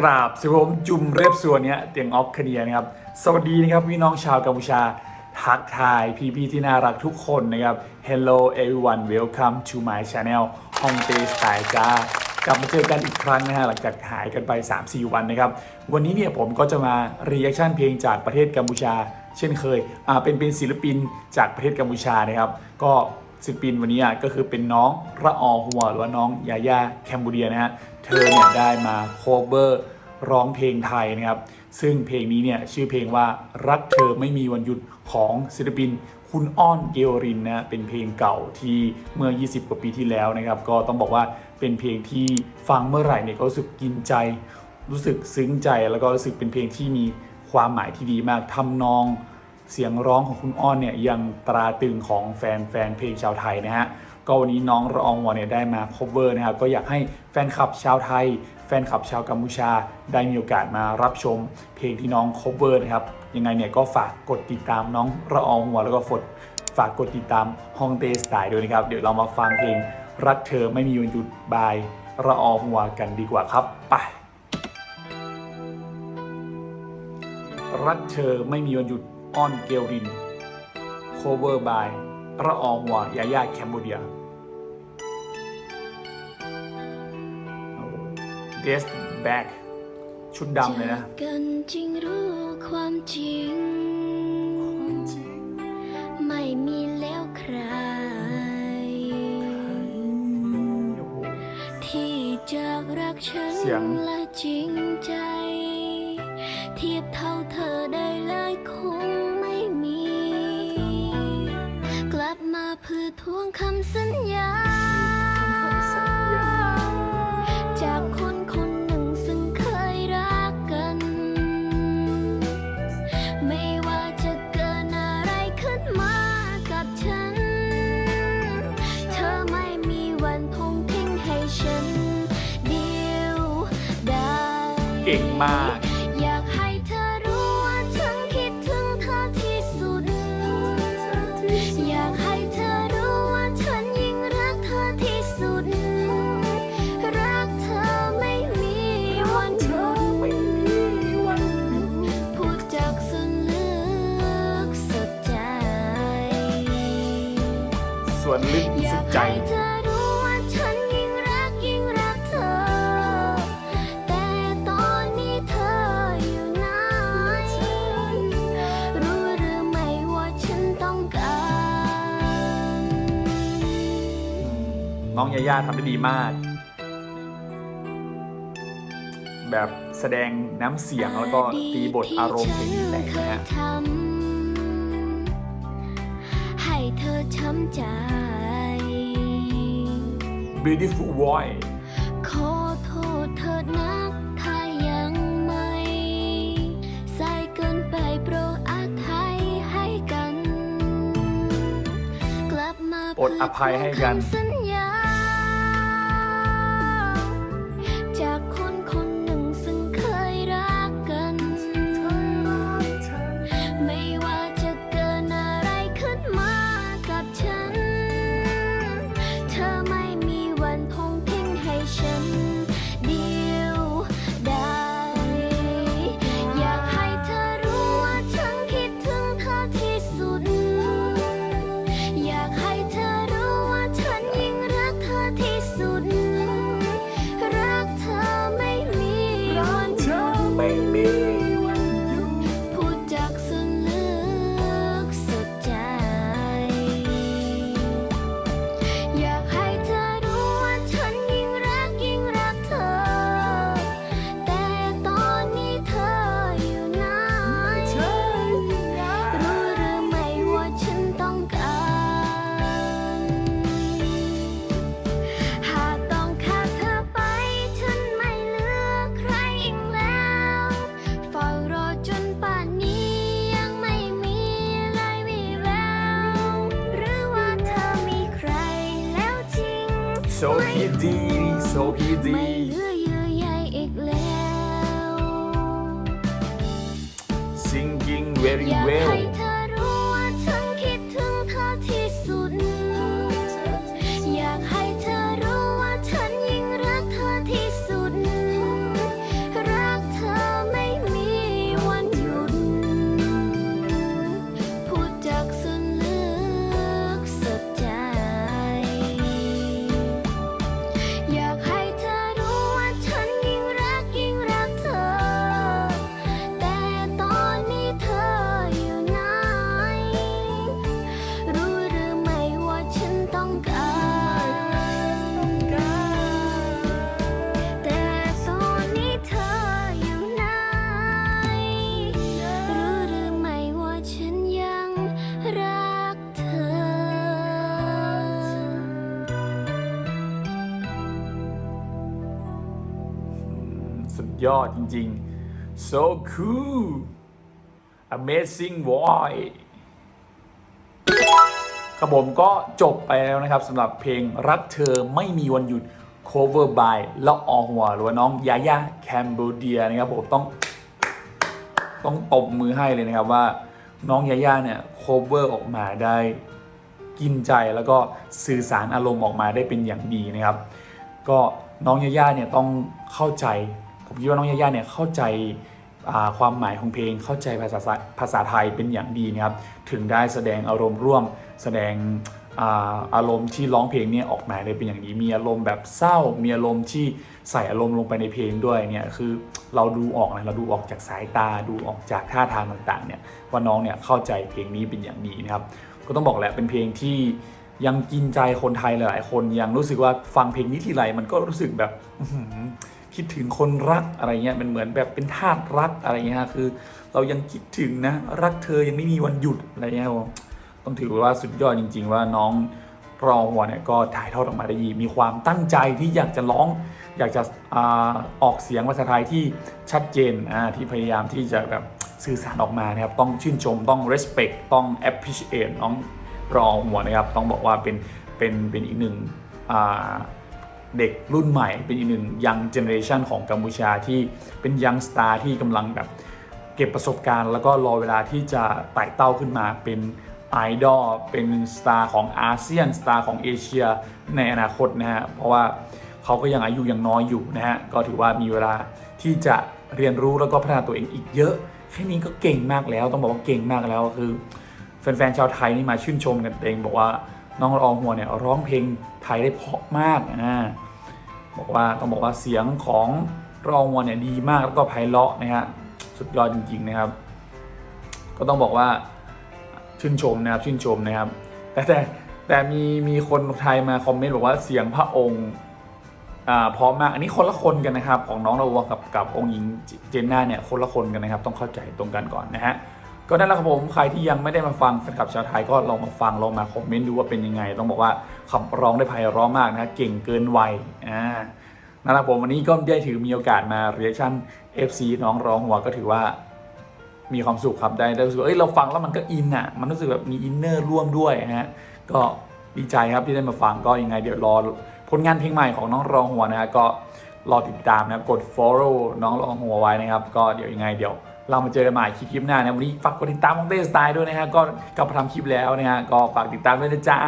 กราบสวมจุ่มเรียบส่วนเนี้ยเตียงออฟคเนียนะครับ สวัสดีนะครับพี่น้องชาวกัมพูชา ทักทายพี่ๆที่น่ารักทุกคนนะครับ Hello everyone welcome to my channel ฮองเตสไตล์จ้ากลับมาเจอกันอีกครั้งนะฮะหลังจากหายกันไป 3-4 วันนะครับ วันนี้เนี่ยผมก็จะมา reaction เพลงจากประเทศกัมพูชา เช่นเคยอ่าเป็นเป็นศิลปินจากประเทศกัมพูชานะครับ ก็ ศิลปินวันนี้อะก็คือเป็นน้องระออหัวหรือว่าน้องยาย่าแคมบูเดียนะฮะเธอเนี่ยได้มาโคเวอร์ร้องเพลงไทยนะครับ ซึ่งเพลงนี้เนี่ยชื่อเพลงว่ารักเธอไม่มีวันหยุดของศิลปินคุณอ้อนเกวรินนะเป็นเพลงเก่าที่เมื่อ 20 กว่าปีที่แล้วนะครับ ก็ต้องบอกว่าเป็นเพลงที่ฟังเมื่อไหร่เนี่ยก็รู้สึกกินใจ รู้สึกซึ้งใจแล้วก็รู้สึกเป็นเพลงที่มีความหมายที่ดีมากทำนอง เสียงร้องของคุณอ้อนเนี่ยยังตราตึงของแฟนแฟนเพลงชาวไทยนะฮะก็วันนี้น้องระอองวอนเนี่ยได้มา cover นะครับก็อยากให้แฟนคลับชาวไทย แฟนคลับชาวกัมพูชา ได้มีโอกาสมารับชม เพลงที่น้อง cover นะครับยังไงเนี่ยก็ฝากกดติดตามน้องระอองหัวแล้วก็ฝดฝากกดติดตามฮองเตสไตล์ด้วยนะครับ เดี๋ยวเรามาฟังเพลงรักเธอไม่มีวันหยุดบายระอองหัวกันดีกว่าครับไปรักเธอไม่มีวันหยุด อ้อนเกลริน cover by ระอองหัวยาย่าแคมโบเดีย Guess back ชุดดำเลยนะจากกันจริงรู้ความจริง ไม่มีแล้วใคร ที่จากรักฉันเสียงและจริงใจ เทียบเท่า พื่อทวงคำสัญญา จากคนคนหนึ่งซึ่งเคยรักกัน ไม่ว่าจะเกิดอะไรขึ้นมากับฉัน เธอไม่มีวันทงทิ้งให้ฉัน เดียวได้ เก่งมากอยาก ยาย่าทำได้ดีมาก แบบแสดงน้ำเสียงแล้วก็ตีบทอารมณ์เพลงนี้แต่งนะฮะทำให้เธอช้ำใจ Beautiful voice ขอโทษเถิดนักถ้ายังไม่ใส่เกินไปโปรดอภัยให้กัน กลับมาอดอภัยให้กัน โสพีดีโชคดีไม่เหลือเยื่อใยอีกแล้ว singing very well ให้เธอรู้ว่าฉันคิดถึงเธอที่สุด อยากให้เธอรู้ว่าฉันยิ่งรักเธอที่สุด รักเธอไม่มีวันหยุด พูดจากสนลึกสุดใจุดยอดจริง ๆ so cool amazing boy ครับผมก็จบไปแล้วนะครับสำหรับเพลงรักเธอไม่มีวันหยุด cover by ละอองหัวหรือว่าน้องยายาแคมโบเดียนะครับผมต้อง ต้องตบมือให้เลยนะครับว่าน้องยาย่าเนี่ย cover ออกมาได้กินใจแล้วก็สื่อสารอารมณ์ออกมาได้เป็นอย่างดีนะครับ ก็น้องยาย่าเนี่ยต้องเข้าใจ ผมคิดว่าน้องยาย่าเนี่ยเข้าใจความหมายของเพลงเข้าใจภาษาภาษาไทยเป็นอย่างดีนะครับถึงได้แสดงอารมณ์ร่วม แสดงอารมณ์ที่ร้องเพลงเนี่ยออกมาได้เป็นอย่างดีมีอารมณ์แบบเศร้า มีอารมณ์ที่ใส่อารมณ์ลงไปในเพลงด้วยเนี่ยคือเราดูออกนะเราดูออกจากสายตาดูออกจากท่าทางต่างๆเนี่ยว่าน้องเนี่ยเข้าใจเพลงนี้เป็นอย่างดีนะครับก็ต้องบอกแหละเป็นเพลงที่ยังกินใจคนไทยหลายๆคนยังรู้สึกว่าฟังเพลงนี้ทีไรมันก็รู้สึกแบบ คิดถึงคนรักอะไรเงี้ยมันเหมือนแบบเป็นทาสรักอะไรเงี้ยคือ เรายังคิดถึงนะรักเธอยังไม่มีวันหยุดอะไรเงี้ยครับผมต้องถือว่าสุดยอดจริง ๆ ว่าน้องรอหัวเนี่ยก็ถ่ายทอดออกมาได้ดีมีความตั้งใจที่อยากจะร้อง อยากจะอออกเสียงภาษาไทยที่ชัดเจนที่พยายามที่จะแบบสื่อสารออกมานะครับ ต้องชื่นชมต้อง respect ต้อง appreciate น้องรอหัวนะครับ ต้องบอกว่าเป็นเป็นเป็นอีกหนึ่ง เด็กรุ่นใหม่เป็นอีกหนึ่งยังเจเนอเรชันของกัมพูชาที่เป็นยังสตาร์ที่กำลังแบบเก็บประสบการณ์ แล้วก็รอเวลาที่จะไต่เต้าขึ้นมาเป็นไอดอลเป็นสตาร์ของอาเซียนสตาร์ของเอเชียในอนาคตนะฮะเพราะว่าเขาก็ยังอายุยังน้อยอยู่นะฮะก็ถือว่ามีเวลาที่จะเรียนรู้แล้วก็พัฒนาตัวเองอีกเยอะแค่นี้ก็เก่งมากแล้ว ต้องบอกว่าเก่งมากแล้วคือแฟนๆชาวไทยนี่มาชื่นชมกันเองบอกว่า น้องละอองหัวเนี่ยร้องเพลงไทยได้เพราะมากอ่าบอกว่าต้องบอกว่าเสียงของรองวันเนี่ยดีมากแล้วก็ไพเราะนะฮะสุดยอดจริง ๆนะครับ ก็ต้องบอกว่าชื่นชมนะครับชื่นชมนะครับ แต่แต่แต่มีมีคนไทยมาคอมเมนต์บอกว่าเสียงพระองค์อ่าเพร้อมมากอันนี้คนละคนกันนะครับ ของน้องระวังกับกับองค์หญิงเจนน่าเนี่ยคนละคนกันนะครับ ต้องเข้าใจตรงกันก่อนนะฮะ ก็นั่นแหละครับผมใครที่ยังไม่ได้มาฟังแฟนคลับชาวไทยก็ลองมาฟังลองมาคอมเมนต์ดูว่าเป็นยังไง ต้องบอกว่าขับร้องได้ไพเราะมากนะเก่งเกินวัยอ่านะครับผมวันนี้ก็ได้ถือมีโอกาสมาเรียชั่น FC น้องร้องหัวก็ถือว่ามีความสุขครับได้ได้รู้สึกว่าเอ้ยเราฟังแล้วมันก็อินอะ มันรู้สึกแบบมีอินเนอร์ร่วมด้วยนะฮะก็ดีใจครับที่ได้มาฟังก็ยังไง เดี๋ยวรอผลงานเพลงใหม่ของน้องรองหัวนะฮะก็รอติดตามนะครับกด follow น้องรองหัวไว้นะครับ ก็เดี๋ยวยังไงเดี๋ยว เรามาเจอกันใหม่คลิปหน้านะวันนี้ฝากกดติดตามมองเต้สไตล์ด้วยนะฮะก็กลับมาทำคลิปแล้วนะฮะก็ฝากติดตามด้วยนะจ๊ะ